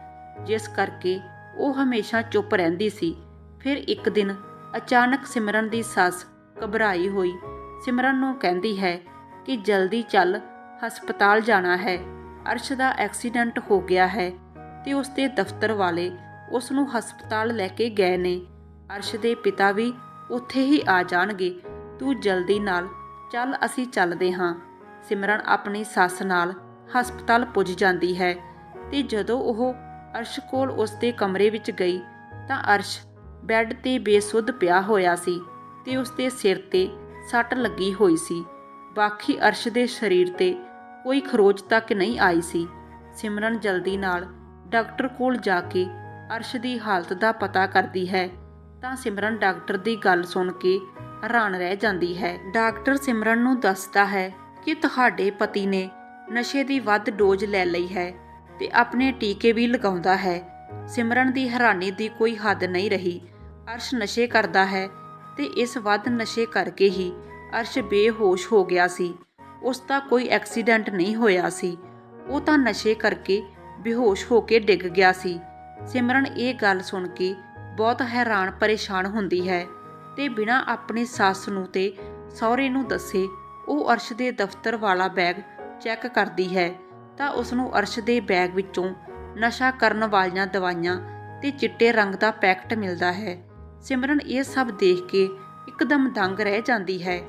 ਜਿਸ ਕਰਕੇ ਉਹ ਹਮੇਸ਼ਾ ਚੁੱਪ ਰਹਿੰਦੀ ਸੀ। ਫਿਰ ਇੱਕ ਦਿਨ ਅਚਾਨਕ ਸਿਮਰਨ ਦੀ ਸੱਸ ਘਬਰਾਈ ਹੋਈ। ਸਿਮਰਨ ਨੂੰ ਕਹਿੰਦੀ ਹੈ ਕਿ ਜਲਦੀ ਚੱਲ, ਹਸਪਤਾਲ ਜਾਣਾ ਹੈ। ਅਰਸ਼ ਦਾ ਐਕਸੀਡੈਂਟ ਹੋ ਗਿਆ ਹੈ ਤੇ ਉਸ ਦੇ ਦਫ਼ਤਰ ਵਾਲੇ ਉਸ ਨੂੰ ਹਸਪਤਾਲ ਲੈ ਕੇ ਗਏ ਨੇ। ਅਰਸ਼ ਦੇ ਪਿਤਾ ਵੀ ਉੱਥੇ ਹੀ ਆ ਜਾਣਗੇ। ਤੂੰ ਜਲਦੀ ਨਾਲ ਚੱਲ, ਅਸੀਂ ਚੱਲਦੇ ਹਾਂ। ਸਿਮਰਨ ਆਪਣੀ ਸੱਸ ਨਾਲ ਹਸਪਤਾਲ ਪੁੱਜ ਜਾਂਦੀ ਹੈ ਤੇ ਜਦੋਂ ਉਹ ਅਰਸ਼ ਕੋਲ ਉਸ ਦੇ ਕਮਰੇ ਵਿੱਚ ਗਈ ਤਾਂ ਅਰਸ਼ ਬੈੱਡ ਤੇ ਬੇਸੁੱਧ ਪਿਆ ਹੋਇਆ ਸੀ ਤੇ ਉਸ ਦੇ ਸਿਰ ਤੇ ਸੱਟ ਲੱਗੀ ਹੋਈ ਸੀ। ਬਾਕੀ ਅਰਸ਼ ਦੇ ਸਰੀਰ ਤੇ ਕੋਈ ਖਰੋਚ ਤੱਕ ਨਹੀਂ ਆਈ ਸੀ। ਸਿਮਰਨ ਜਲਦੀ ਨਾਲ ਡਾਕਟਰ ਕੋਲ ਜਾ ਕੇ ਅਰਸ਼ ਦੀ ਹਾਲਤ ਦਾ ਪਤਾ ਕਰਦੀ ਹੈ। ਤਾਂ ਸਿਮਰਨ ਡਾਕਟਰ ਦੀ ਗੱਲ ਸੁਣ ਕੇ ਹੈਰਾਨ ਰਹਿ ਜਾਂਦੀ ਹੈ। ਡਾਕਟਰ ਸਿਮਰਨ ਨੂੰ ਦੱਸਦਾ ਹੈ ਕਿ ਤੁਹਾਡੇ ਪਤੀ ਨੇ ਨਸ਼ੇ ਦੀ ਵੱਧ ਡੋਜ਼ ਲੈ ਲਈ ਹੈ ਤੇ ਆਪਣੇ ਟੀਕੇ ਵੀ ਲਗਾਉਂਦਾ ਹੈ। ਸਿਮਰਨ ਦੀ ਹੈਰਾਨੀ ਦੀ ਕੋਈ ਹੱਦ ਨਹੀਂ ਰਹੀ। ਅਰਸ਼ ਨਸ਼ੇ ਕਰਦਾ ਹੈ ਤੇ ਇਸ ਵੱਧ ਨਸ਼ੇ ਕਰਕੇ ਹੀ ਅਰਸ਼ ਬੇਹੋਸ਼ ਹੋ ਗਿਆ ਸੀ। ਉਸ ਦਾ ਕੋਈ ਐਕਸੀਡੈਂਟ ਨਹੀਂ ਹੋਇਆ ਸੀ। ਉਹ ਤਾਂ ਨਸ਼ੇ ਕਰਕੇ ਬੇਹੋਸ਼ ਹੋ ਕੇ ਡਿੱਗ ਗਿਆ ਸੀ। ਸਿਮਰਨ ਇਹ ਗੱਲ ਸੁਣ ਕੇ ਬਹੁਤ ਹੈਰਾਨ ਪਰੇਸ਼ਾਨ ਹੁੰਦੀ ਹੈ ਤੇ ਬਿਨਾਂ ਆਪਣੀ ਸੱਸ ਨੂੰ ਤੇ ਸਹੁਰੇ ਨੂੰ ਦੱਸੇ ਉਹ ਅਰਸ਼ ਦੇ ਦਫ਼ਤਰ ਵਾਲਾ ਬੈਗ ਚੈੱਕ ਕਰਦੀ ਹੈ। ਤਾਂ ਉਸ ਨੂੰ ਅਰਸ਼ ਦੇ ਬੈਗ ਵਿੱਚੋਂ ਨਸ਼ਾ ਕਰਨ ਵਾਲੀਆਂ ਦਵਾਈਆਂ ਤੇ ਚਿੱਟੇ ਰੰਗ ਦਾ ਪੈਕਟ ਮਿਲਦਾ ਹੈ। ਸਿਮਰਨ ਇਹ ਸਭ ਦੇਖ ਕੇ ਇੱਕਦਮ ਦੰਗ ਰਹਿ ਜਾਂਦੀ ਹੈ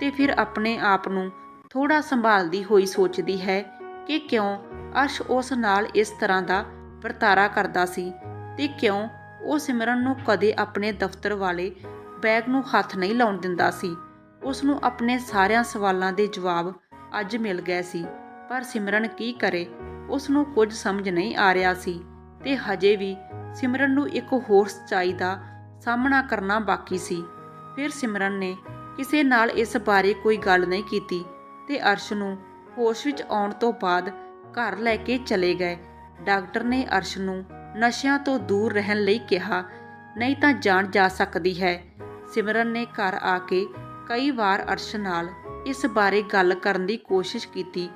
ਤੇ ਫਿਰ ਆਪਣੇ ਆਪ ਨੂੰ ਥੋੜਾ ਸੰਭਾਲਦੀ ਹੋਈ ਸੋਚਦੀ ਹੈ ਕਿ ਕਿਉਂ ਅਰਸ਼ ਉਸ ਨਾਲ ਇਸ ਤਰ੍ਹਾਂ ਦਾ ਵਰਤਾਰਾ ਕਰਦਾ ਸੀ ਤੇ ਕਿਉਂ ਉਹ ਸਿਮਰਨ ਨੂੰ ਕਦੇ ਆਪਣੇ ਦਫ਼ਤਰ ਵਾਲੇ ਬੈਗ ਨੂੰ ਹੱਥ ਨਹੀਂ ਲਾਉਣ ਦਿੰਦਾ ਸੀ। ਉਸ ਨੂੰ ਆਪਣੇ ਸਾਰਿਆਂ ਸਵਾਲਾਂ ਦੇ ਜਵਾਬ ਅੱਜ ਮਿਲ ਗਏ ਸੀ। ਪਰ ਸਿਮਰਨ ਕੀ ਕਰੇ? ਉਸ ਨੂੰ ਕੁਝ ਸਮਝ ਨਹੀਂ ਆ ਰਿਹਾ ਸੀ ਤੇ ਹਜੇ ਵੀ ਸਿਮਰਨ ਨੂੰ ਇੱਕ ਹੋਰ ਸੱਚਾਈ ਦਾ ਸਾਹਮਣਾ ਕਰਨਾ ਬਾਕੀ ਸੀ। ਫਿਰ ਸਿਮਰਨ ਨੇ ਕਿਸੇ ਨਾਲ ਇਸ ਬਾਰੇ ਕੋਈ ਗੱਲ ਨਹੀਂ ਕੀਤੀ ਤੇ ਅਰਸ਼ ਨੂੰ ਹੋਸ਼ ਵਿੱਚ ਆਉਣ ਤੋਂ ਬਾਅਦ ਘਰ ਲੈ ਕੇ ਚਲੇ ਗਏ। ਡਾਕਟਰ ਨੇ ਅਰਸ਼ ਨੂੰ ਨਸ਼ਿਆਂ ਤੋਂ ਦੂਰ ਰਹਿਣ ਲਈ ਕਿਹਾ, ਨਹੀਂ ਤਾਂ ਜਾਨ ਜਾ ਸਕਦੀ ਹੈ। ਸਿਮਰਨ ਨੇ ਘਰ ਆ ਕੇ ਕਈ ਵਾਰ ਅਰਸ਼ ਨਾਲ ਇਸ ਬਾਰੇ ਗੱਲ ਕਰਨ ਦੀ ਕੋਸ਼ਿਸ਼ ਕੀਤੀ,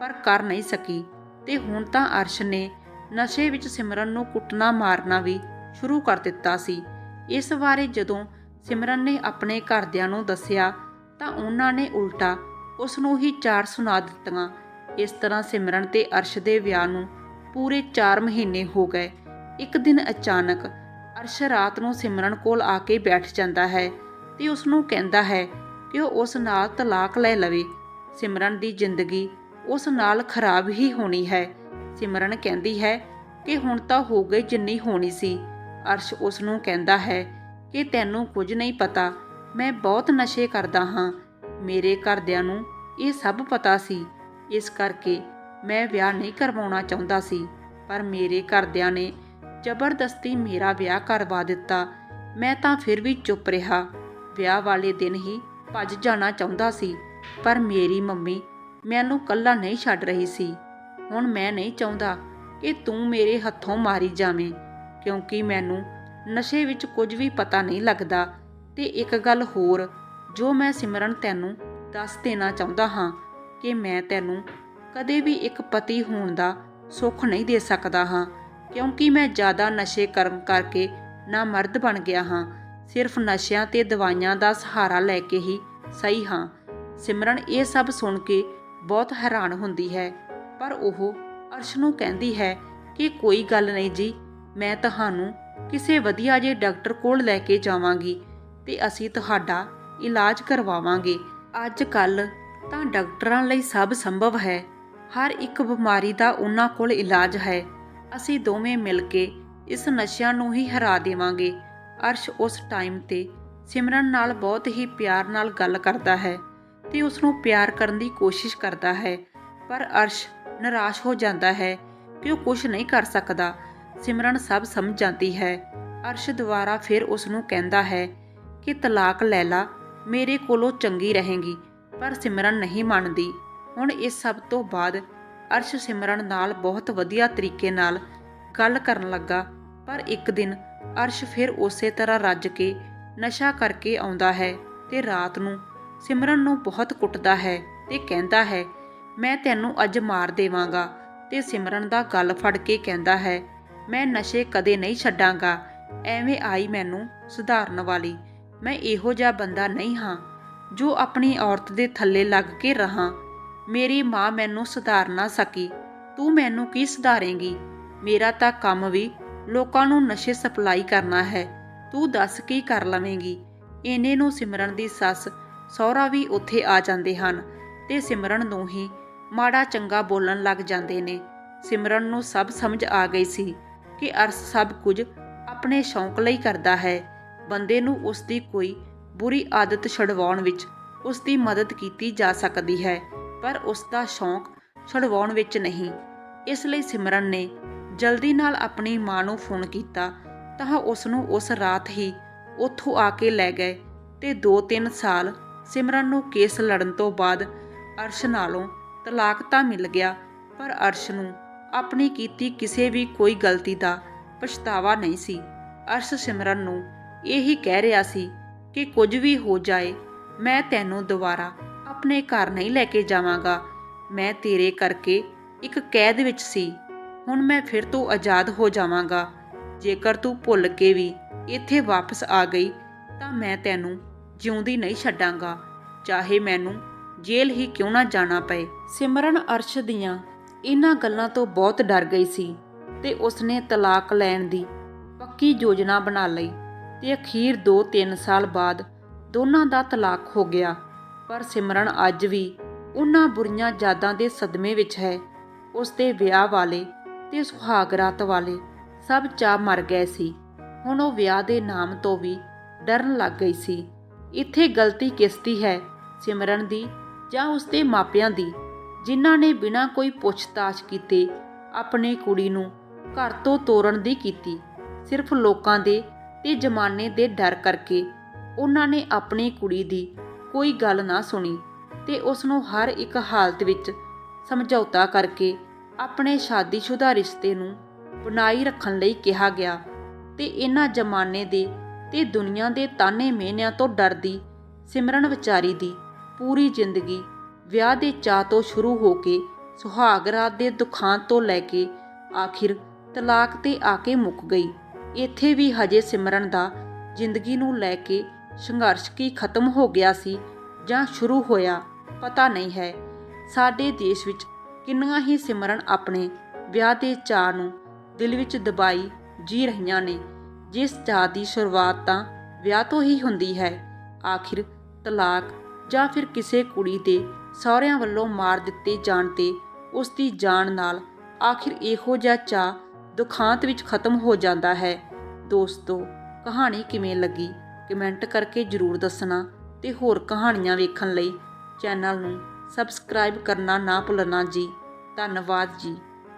ਪਰ ਕਰ ਨਹੀਂ ਸਕੀ। ਤੇ ਹੁਣ ਤਾਂ ਅਰਸ਼ ਨੇ ਨਸ਼ੇ ਵਿੱਚ ਸਿਮਰਨ ਨੂੰ ਕੁੱਟਣਾ ਮਾਰਨਾ ਵੀ ਸ਼ੁਰੂ ਕਰ ਦਿੱਤਾ ਸੀ। ਇਸ ਬਾਰੇ ਜਦੋਂ ਸਿਮਰਨ ਨੇ ਆਪਣੇ ਘਰਦਿਆਂ ਨੂੰ ਦੱਸਿਆ ਤਾਂ ਉਹਨਾਂ ਨੇ ਉਲਟਾ ਉਸ ਨੂੰ ਹੀ ਚਾਰ ਸੁਣਾ ਦਿੱਤੀਆਂ। ਇਸ ਤਰ੍ਹਾਂ ਸਿਮਰਨ ਤੇ ਅਰਸ਼ ਦੇ ਵਿਆਹ ਨੂੰ ਪੂਰੇ 4 ਮਹੀਨੇ ਹੋ ਗਏ। ਇੱਕ ਦਿਨ ਅਚਾਨਕ ਅਰਸ਼ ਰਾਤ ਨੂੰ ਸਿਮਰਨ ਕੋਲ ਆ ਕੇ ਬੈਠ ਜਾਂਦਾ ਹੈ ਤੇ ਉਸ ਨੂੰ ਕਹਿੰਦਾ ਹੈ ਕਿ ਉਹ ਉਸ ਨਾਲ ਤਲਾਕ ਲੈ ਲਵੇ। ਸਿਮਰਨ ਦੀ ਜ਼ਿੰਦਗੀ ਉਸ ਨਾਲ ਖਰਾਬ ਹੀ ਹੋਣੀ ਹੈ। ਸਿਮਰਨ ਕਹਿੰਦੀ ਹੈ ਕਿ ਹੁਣ ਤਾਂ ਹੋ ਗਈ ਜਿੰਨੀ ਹੋਣੀ ਸੀ। ਅਰਸ਼ ਉਸ ਨੂੰ ਕਹਿੰਦਾ ਹੈ ਕਿ ਤੈਨੂੰ ਕੁਝ ਨਹੀਂ ਪਤਾ, ਮੈਂ ਬਹੁਤ ਨਸ਼ੇ ਕਰਦਾ ਹਾਂ। ਮੇਰੇ ਘਰਦਿਆਂ ਨੂੰ ਇਹ ਸਭ ਪਤਾ ਸੀ। ਇਸ ਕਰਕੇ ਮੈਂ ਵਿਆਹ ਨਹੀਂ ਕਰਵਾਉਣਾ ਚਾਹੁੰਦਾ ਸੀ। ਪਰ ਮੇਰੇ ਘਰਦਿਆਂ ਨੇ ਜ਼ਬਰਦਸਤੀ ਮੇਰਾ ਵਿਆਹ ਕਰਵਾ ਦਿੱਤਾ। ਮੈਂ ਤਾਂ ਫਿਰ ਵੀ ਚੁੱਪ ਰਿਹਾ। ਵਿਆਹ ਵਾਲੇ ਦਿਨ ਹੀ ਭੱਜ ਜਾਣਾ ਚਾਹੁੰਦਾ ਸੀ। ਪਰ ਮੇਰੀ ਮੰਮੀ ਮੈਨੂੰ ਕੱਲਾ ਨਹੀਂ ਛੱਡ ਰਹੀ ਸੀ। ਹੁਣ ਮੈਂ ਨਹੀਂ ਚਾਹੁੰਦਾ ਕਿ ਤੂੰ ਮੇਰੇ ਹੱਥੋਂ ਮਾਰੀ ਜਾਵੇਂ, ਕਿਉਂਕਿ ਮੈਨੂੰ ਨਸ਼ੇ ਵਿੱਚ ਕੁਝ ਵੀ ਪਤਾ ਨਹੀਂ ਲੱਗਦਾ। ਤੇ ਇੱਕ ਗੱਲ ਹੋਰ, ਜੋ ਮੈਂ ਸਿਮਰਨ ਤੈਨੂੰ ਦੱਸ ਦੇਣਾ ਚਾਹੁੰਦਾ ਹਾਂ, ਕਿ ਮੈਂ ਤੈਨੂੰ ਕਦੇ ਵੀ ਇੱਕ ਪਤੀ ਹੋਣ ਦਾ ਸੁੱਖ ਨਹੀਂ ਦੇ ਸਕਦਾ ਹਾਂ, ਕਿਉਂਕਿ ਮੈਂ ਜ਼ਿਆਦਾ ਨਸ਼ੇ ਕਰਨ ਕਰਕੇ ਨਾ ਮਰਦ ਬਣ ਗਿਆ ਹਾਂ। ਸਿਰਫ ਨਸ਼ਿਆਂ ਤੇ ਦਵਾਈਆਂ ਦਾ ਸਹਾਰਾ ਲੈ ਕੇ ਹੀ ਸਹੀ ਹਾਂ। ਸਿਮਰਨ ਇਹ ਸਭ ਸੁਣ ਕੇ ਬਹੁਤ ਹੈਰਾਨ ਹੁੰਦੀ ਹੈ। ਪਰ ਉਹ ਅਰਸ਼ ਨੂੰ ਕਹਿੰਦੀ ਹੈ ਕਿ ਕੋਈ ਗੱਲ ਨਹੀਂ ਜੀ, ਮੈਂ ਤੁਹਾਨੂੰ ਕਿਸੇ ਵਧੀਆ ਜਿਹੇ ਡਾਕਟਰ ਕੋਲ ਲੈ ਕੇ ਜਾਵਾਂਗੀ ਤੇ ਅਸੀਂ ਤੁਹਾਡਾ ਇਲਾਜ ਕਰਵਾਵਾਂਗੇ। ਅੱਜ ਕੱਲ ਤਾਂ ਡਾਕਟਰਾਂ ਲਈ ਸਭ ਸੰਭਵ ਹੈ। ਹਰ ਇੱਕ ਬਿਮਾਰੀ ਦਾ ਉਹਨਾਂ ਕੋਲ ਇਲਾਜ ਹੈ। ਅਸੀਂ ਦੋਵੇਂ ਮਿਲ ਕੇ ਇਸ ਨਸ਼ਿਆਂ ਨੂੰ ਹੀ ਹਰਾ ਦੇਵਾਂਗੇ। ਅਰਸ਼ ਉਸ ਟਾਈਮ ਤੇ ਸਿਮਰਨ ਨਾਲ ਬਹੁਤ ਹੀ ਪਿਆਰ ਨਾਲ ਗੱਲ ਕਰਦਾ ਹੈ। ਤੇ ਉਸ ਨੂੰ ਪਿਆਰ ਕਰਨ ਦੀ ਕੋਸ਼ਿਸ਼ ਕਰਦਾ ਹੈ। ਪਰ ਅਰਸ਼ ਨਿਰਾਸ਼ ਹੋ ਜਾਂਦਾ ਹੈ ਕਿ ਉਹ ਕੁਝ ਨਹੀਂ ਕਰ ਸਕਦਾ। ਸਿਮਰਨ ਸਭ ਸਮਝ ਜਾਂਦੀ ਹੈ। ਅਰਸ਼ ਦੁਬਾਰਾ ਫਿਰ ਉਸ ਨੂੰ ਕਹਿੰਦਾ ਹੈ ਕਿ ਤਲਾਕ ਲੈ ਲਾ, ਮੇਰੇ ਕੋਲੋਂ ਚੰਗੀ ਰਹੇਗੀ, ਪਰ ਸਿਮਰਨ ਨਹੀਂ ਮੰਨਦੀ। ਹੁਣ ਇਸ ਸਭ ਤੋਂ ਬਾਅਦ ਅਰਸ਼ ਸਿਮਰਨ ਨਾਲ ਬਹੁਤ ਵਧੀਆ ਤਰੀਕੇ ਨਾਲ ਗੱਲ ਕਰਨ ਲੱਗਾ। ਪਰ ਇੱਕ ਦਿਨ ਅਰਸ਼ ਫਿਰ ਉਸੇ ਤਰ੍ਹਾਂ ਰੱਜ ਕੇ ਨਸ਼ਾ ਕਰਕੇ ਆਉਂਦਾ ਹੈ ਤੇ ਰਾਤ ਨੂੰ ਸਿਮਰਨ ਨੂੰ ਬਹੁਤ ਕੁੱਟਦਾ ਹੈ ਤੇ ਕਹਿੰਦਾ ਹੈ, ਮੈਂ ਤੈਨੂੰ ਅੱਜ ਮਾਰ ਦੇਵਾਂਗਾ। ਤੇ ਸਿਮਰਨ ਦਾ ਗੱਲ ਫੜ ਕੇ ਕਹਿੰਦਾ ਹੈ, ਮੈਂ ਨਸ਼ੇ ਕਦੇ ਨਹੀਂ ਛੱਡਾਂਗਾ। ਐਵੇਂ ਆਈ ਮੈਨੂੰ ਸੁਧਾਰਨ ਵਾਲੀ। ਮੈਂ ਇਹੋ ਜਿਹਾ ਬੰਦਾ ਨਹੀਂ ਹਾਂ, ਜੋ ਆਪਣੀ ਔਰਤ ਦੇ ਥੱਲੇ ਲੱਗ ਕੇ ਰਹਾ। ਮੇਰੀ ਮਾਂ ਮੈਨੂੰ ਸੁਧਾਰ ਨਾ ਸਕੀ। ਤੂੰ ਮੈਨੂੰ ਕੀ ਸੁਧਾਰੇਂਗੀ? ਮੇਰਾ ਤਾਂ ਕੰਮ ਵੀ ਲੋਕਾਂ ਨੂੰ ਨਸ਼ੇ ਸਪਲਾਈ ਕਰਨਾ ਹੈ। ਤੂੰ ਦੱਸ ਕੀ ਕਰ ਲਵੇਂਗੀ? ਇਹਨੇ ਨੂੰ ਸਿਮਰਨ ਦੀ ਸੱਸ ਸਹੁਰਾ ਵੀ ਉੱਥੇ ਆ ਜਾਂਦੇ ਹਨ ਤੇ ਸਿਮਰਨ ਨੂੰ ਹੀ ਮਾੜਾ ਚੰਗਾ ਬੋਲਣ ਲੱਗ ਜਾਂਦੇ ਨੇ। ਸਿਮਰਨ ਨੂੰ ਸਭ ਸਮਝ ਆ ਗਈ ਸੀ ਕਿ ਅਰਸ ਸਭ ਕੁਝ ਆਪਣੇ ਸ਼ੌਂਕ ਲਈ ਕਰਦਾ ਹੈ। ਬੰਦੇ ਨੂੰ ਉਸ ਦੀ ਕੋਈ ਬੁਰੀ ਆਦਤ ਛਡਵਾਉਣ ਵਿੱਚ ਉਸ ਦੀ ਮਦਦ ਕੀਤੀ ਜਾ ਸਕਦੀ ਹੈ, ਪਰ ਉਸ ਦਾ ਸ਼ੌਂਕ ਛਡਵਾਉਣ ਵਿੱਚ ਨਹੀਂ। ਇਸ ਲਈ ਸਿਮਰਨ ਨੇ ਜਲਦੀ ਨਾਲ ਆਪਣੀ ਮਾਂ ਨੂੰ ਫੋਨ ਕੀਤਾ ਤਾਂ ਉਸ ਨੂੰ ਉਸ ਰਾਤ ਹੀ ਉੱਥੋਂ ਆ ਕੇ ਲੈ ਗਏ ਤੇ 2-3 ਸਾਲ ਸਿਮਰਨ ਨੂੰ ਕੇਸ ਲੜਨ ਤੋਂ ਬਾਅਦ ਅਰਸ਼ ਨਾਲੋਂ ਤਲਾਕ ਤਾਂ ਮਿਲ ਗਿਆ, ਪਰ ਅਰਸ਼ ਨੂੰ ਆਪਣੀ ਕੀਤੀ ਕਿਸੇ ਵੀ ਕੋਈ ਗਲਤੀ ਦਾ ਪਛਤਾਵਾ ਨਹੀਂ ਸੀ। ਅਰਸ਼ ਸਿਮਰਨ ਨੂੰ ਇਹੀ ਕਹਿ ਰਿਹਾ ਸੀ ਕਿ ਕੁਝ ਵੀ ਹੋ ਜਾਏ, ਮੈਂ ਤੈਨੂੰ ਦੁਬਾਰਾ ਆਪਣੇ ਘਰ ਨਹੀਂ ਲੈ ਕੇ ਜਾਵਾਂਗਾ। ਮੈਂ ਤੇਰੇ ਕਰਕੇ ਇੱਕ ਕੈਦ ਵਿੱਚ ਸੀ। ਹੁਣ ਮੈਂ ਫਿਰ ਤੋਂ ਆਜ਼ਾਦ ਹੋ ਜਾਵਾਂਗਾ। ਜੇਕਰ ਤੂੰ ਭੁੱਲ ਕੇ ਵੀ ਇੱਥੇ ਵਾਪਸ ਆ ਗਈ, ਤਾਂ ਮੈਂ ਤੈਨੂੰ ਜਿਉਂਦੀ ਨਹੀਂ ਛੱਡਾਂਗਾ। ਚਾਹੇ ਮੈਨੂੰ ਜੇਲ੍ਹ ਹੀ ਕਿਉਂ ਨਾ ਜਾਣਾ ਪਏ। ਸਿਮਰਨ ਅਰਸ਼ ਦੀਆਂ ਇਹਨਾਂ ਗੱਲਾਂ ਤੋਂ ਬਹੁਤ ਡਰ ਗਈ ਸੀ ਤੇ ਉਸਨੇ ਤਲਾਕ ਲੈਣ ਦੀ ਪੱਕੀ ਯੋਜਨਾ ਬਣਾ ਲਈ ਤੇ ਅਖੀਰ 2-3 ਸਾਲ ਬਾਅਦ ਦੋਨਾਂ ਦਾ ਤਲਾਕ ਹੋ ਗਿਆ। ਪਰ ਸਿਮਰਨ ਅੱਜ ਵੀ ਉਹਨਾਂ ਬੁਰੀਆਂ ਯਾਦਾਂ ਦੇ ਸਦਮੇ ਵਿੱਚ ਹੈ। ਉਸ ਦੇ ਵਿਆਹ ਵਾਲੇ ਤੇ ਸੁਹਾਗ ਰਾਤ ਵਾਲੇ ਸਭ ਚਾਹ ਮਰ ਗਏ ਸੀ। ਹੁਣ ਉਹ ਵਿਆਹ ਦੇ ਨਾਮ ਤੋਂ ਵੀ ਡਰਨ ਲੱਗ ਗਈ ਸੀ। ਇੱਥੇ ਗਲਤੀ ਕਿਸ ਦੀ ਹੈ? ਸਿਮਰਨ ਦੀ ਜਾਂ ਉਸਦੇ ਮਾਪਿਆਂ ਦੀ? ਜਿਨ੍ਹਾਂ ਨੇ ਬਿਨਾਂ ਕੋਈ ਪੁੱਛਤਾਛ ਕੀਤੇ ਆਪਣੀ ਕੁੜੀ ਨੂੰ ਘਰ ਤੋਂ ਤੋਰਨ ਦੀ ਕੀਤੀ? ਸਿਰਫ ਲੋਕਾਂ ਦੇ ਤੇ ਜ਼ਮਾਨੇ ਦੇ ਡਰ ਕਰਕੇ ਉਹਨਾਂ ਨੇ ਆਪਣੀ ਕੁੜੀ ਦੀ ਕੋਈ ਗੱਲ ਨਾ ਸੁਣੀ ਤੇ ਉਸ ਨੂੰ ਹਰ ਇੱਕ ਹਾਲਤ ਵਿੱਚ ਸਮਝੌਤਾ ਕਰਕੇ ਆਪਣੇ ਸ਼ਾਦੀशुदा ਰਿਸ਼ਤੇ ਨੂੰ ਬਣਾਈ ਰੱਖਣ ਲਈ ਕਿਹਾ ਗਿਆ ਤੇ ਇਹਨਾਂ ਜ਼ਮਾਨੇ ਦੇ ਤੇ ਦੁਨੀਆ ਦੇ ਤਾਨੇ ਮਿਹਨਿਆਂ ਤੋਂ ਡਰਦੀ, ਸਿਮਰਨ ਵਿਚਾਰੀ ਦੀ ਪੂਰੀ ਜ਼ਿੰਦਗੀ ਵਿਆਹ ਦੇ ਚਾਹ ਤੋਂ ਸ਼ੁਰੂ ਹੋ ਕੇ ਸੁਹਾਗ ਰਾਤ ਦੇ ਦੁਖਾਂ ਤੋਂ ਲੈ ਕੇ ਆਖਿਰ ਤਲਾਕ ਤੇ ਆ ਕੇ ਮੁੱਕ ਗਈ। ਇੱਥੇ ਵੀ ਹਜੇ ਸਿਮਰਨ ਦਾ ਜ਼ਿੰਦਗੀ ਨੂੰ ਲੈ ਕੇ ਸੰਘਰਸ਼ ਕੀ ਖਤਮ ਹੋ ਗਿਆ ਸੀ ਜਾਂ ਸ਼ੁਰੂ ਹੋਇਆ, ਪਤਾ ਨਹੀਂ ਹੈ। ਸਾਡੇ ਦੇਸ਼ ਵਿੱਚ ਕਿੰਨੀਆਂ ਹੀ ਸਿਮਰਨ ਆਪਣੇ ਵਿਆਹ ਦੇ ਚਾਹ ਨੂੰ ਦਿਲ ਵਿੱਚ ਦਬਾਈ ਜੀ ਰਹੀਆਂ ਨੇ। ਜਿਸ ਚਾਹ ਦੀ ਸ਼ੁਰੂਆਤ ਤਾਂ ਵਿਆਹ ਤੋਂ ਹੀ ਹੁੰਦੀ ਹੈ, ਆਖਿਰ ਤਲਾਕ ਜਾਂ ਫਿਰ ਕਿਸੇ ਕੁੜੀ ਦੇ ਸਹੁਰਿਆਂ ਵੱਲੋਂ ਮਾਰ ਦਿੱਤੇ ਜਾਣ ਤੇ ਉਸ ਦੀ ਜਾਨ ਨਾਲ ਆਖਿਰ ਇਹੋ ਜਿਹਾ ਚਾਹ ਦੁਖਾਂਤ ਵਿੱਚ ਖਤਮ ਹੋ ਜਾਂਦਾ ਹੈ। ਦੋਸਤੋ, ਕਹਾਣੀ ਕਿਵੇਂ ਲੱਗੀ? ਕਮੈਂਟ ਕਰਕੇ ਜਰੂਰ ਦੱਸਣਾ ਤੇ ਹੋਰ ਕਹਾਣੀਆਂ ਵੇਖਣ ਲਈ ਚੈਨਲ ਨੂੰ ਸਬਸਕ੍ਰਾਈਬ ਕਰਨਾ ਨਾ ਭੁੱਲਣਾ ਜੀ। ਧੰਨਵਾਦ ਜੀ।